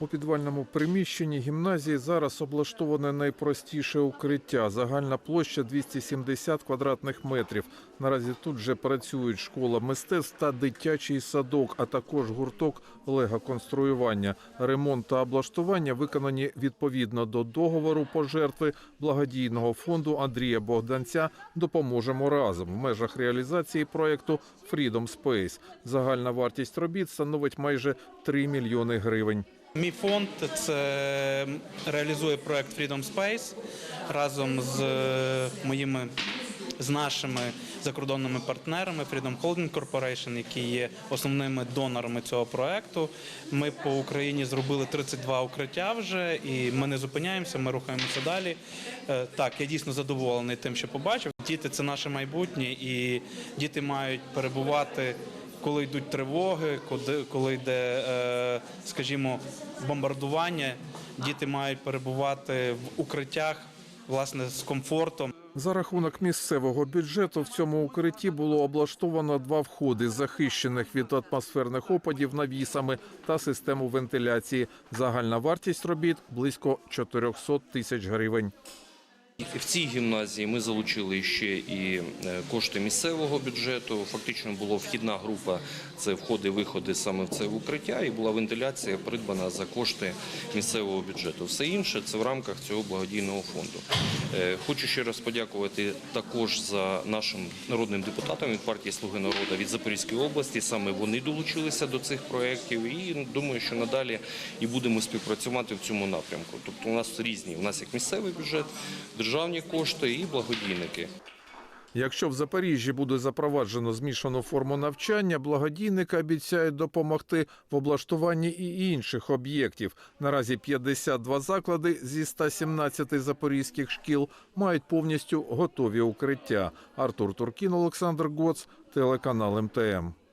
У підвальному приміщенні гімназії зараз облаштоване найпростіше укриття. Загальна площа 270 квадратних метрів. Наразі тут вже працюють школа мистецтв та дитячий садок, а також гурток лего-конструювання. Ремонт та облаштування виконані відповідно до договору пожертви благодійного фонду Андрія Богданця «Допоможемо разом» в межах реалізації проекту Freedom Space. Загальна вартість робіт становить майже 3 мільйони гривень. Мій фонд це реалізує проект Freedom Space разом з е, моїми з нашими закордонними партнерами Freedom Holding Corporation, які є основними донорами цього проекту. Ми по Україні зробили 32 укриття вже, і ми не зупиняємося. Ми рухаємося далі. Е, Так, я дійсно задоволений тим, що побачив. Діти це наше майбутнє, і діти мають перебувати коли йдуть тривоги, коли, коли йде, е, скажімо, бомбардування, діти мають перебувати в укриттях власне з комфортом. За рахунок місцевого бюджету в цьому укритті було облаштовано два входи, захищених від атмосферних опадів навісами та систему вентиляції. Загальна вартість робіт близько 400 тисяч гривень. В цій гімназії ми залучили ще і е, кошти місцевого бюджету. Фактично була вхідна група, це входи-виходи саме в це укриття, і була вентиляція придбана за кошти місцевого бюджету. Все інше це в рамках цього благодійного фонду. Е, Хочу ще раз подякувати також за нашим народним депутатам від партії Слуги народу від Запорізької області. Саме вони долучилися до цих проєктів, і думаю, що надалі і будемо співпрацювати в цьому напрямку. Тобто у нас різні. У нас як місцевий бюджет, державні кошти і благодійники. Якщо в Запоріжжі буде запроваджено змішану форму навчання, благодійники обіцяють допомогти в облаштуванні і інших об'єктів. Наразі 52 заклади зі 117 запорізьких шкіл мають повністю готові укриття. Артур Туркін, Олександр Гоц, телеканал МТМ.